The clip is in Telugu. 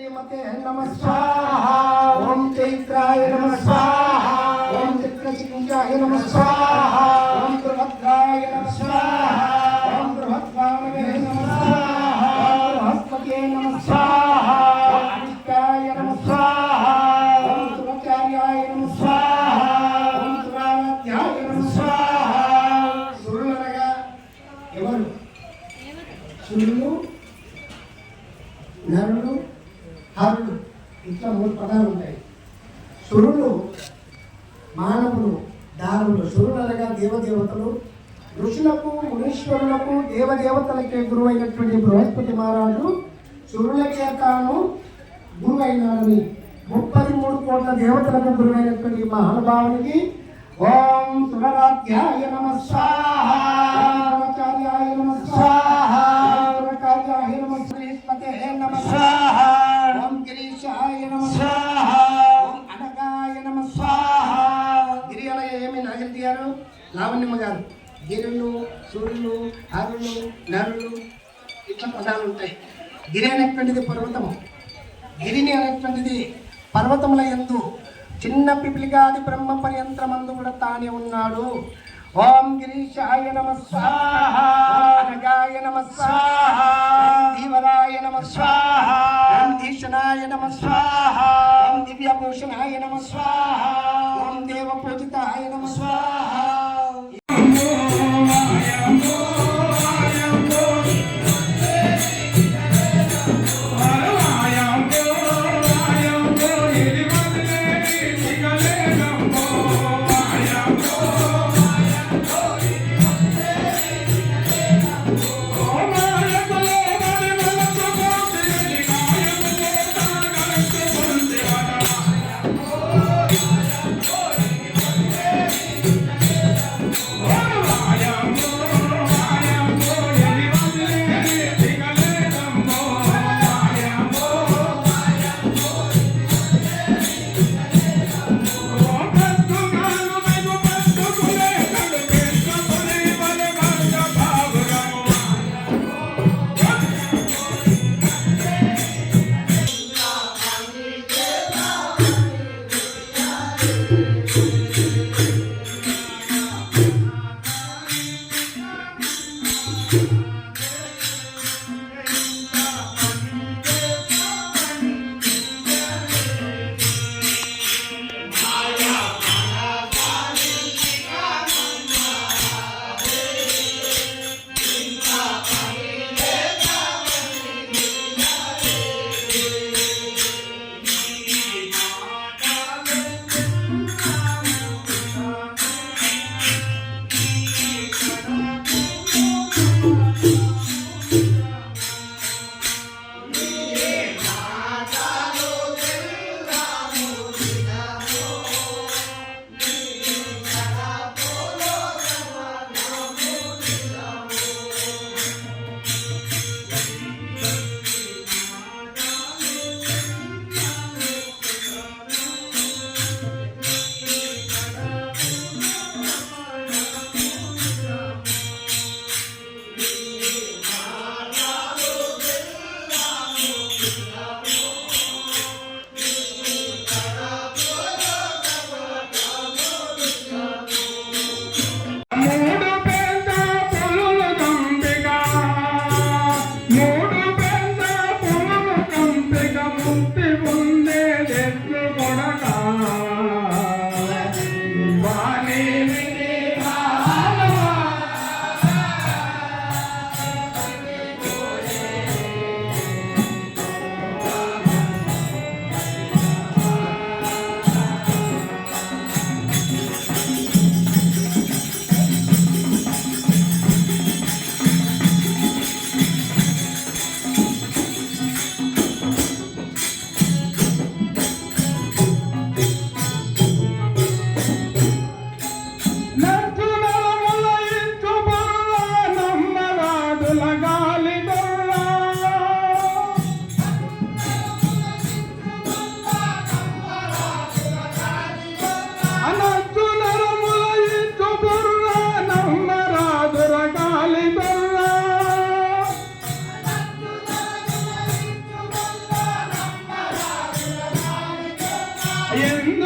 శ్రీమతే నమ. స్వాహ ఓం చైత్రాయ నమ. స్వాహ ఓం చిత్రసింహాయ నమ. స్వాహ ఓం బృహద్రాయ నమ. స్వాహ ఓం బృహద్వామనే నమ. స్వాహ ఓం బృహస్పతే నమ. స్వాహ ఓం అనిష్టాయ నమ. స్వాహ ఓం శుభచార్యాయ నమ. స్వాహ ఓం సురాధ్యాయ నమ. స్వాహ సురులనగా ఎవరు? నరులు హరులు ఇట్లా మూడు పదాలు ఉంటాయి. సురులు మానవులు దారులు సురులు అనగా దేవదేవతలు. ఋషులకు మునీశ్వరులకు దేవదేవతలకే గురువు అయినటువంటి బృహస్పతి మహారాజు సురులకే తాను గురువు అయినాడని ముప్పై మూడు కోట్ల దేవతలకు గురువైనటువంటి మహానుభావునికి ఓం సురరాధ్యాయ నమ స్వాహ. ఇట్లా పదాలు ఉంటాయి? గిరి అనేటువంటిది పర్వతము. గిరిని అనేటువంటిది పర్వతముల ఎందు చిన్న పిపిలిగాది బ్రహ్మ పర్యంత్రమందు కూడా తానే ఉన్నాడు. ఓం గిరీశాయ నమ స్వాహాయ నమ స్వాహ. నమ స్వాహ. నమ స్వాహ. దివ్యభూషణాయ నమ స్వాహా. Spirit. you.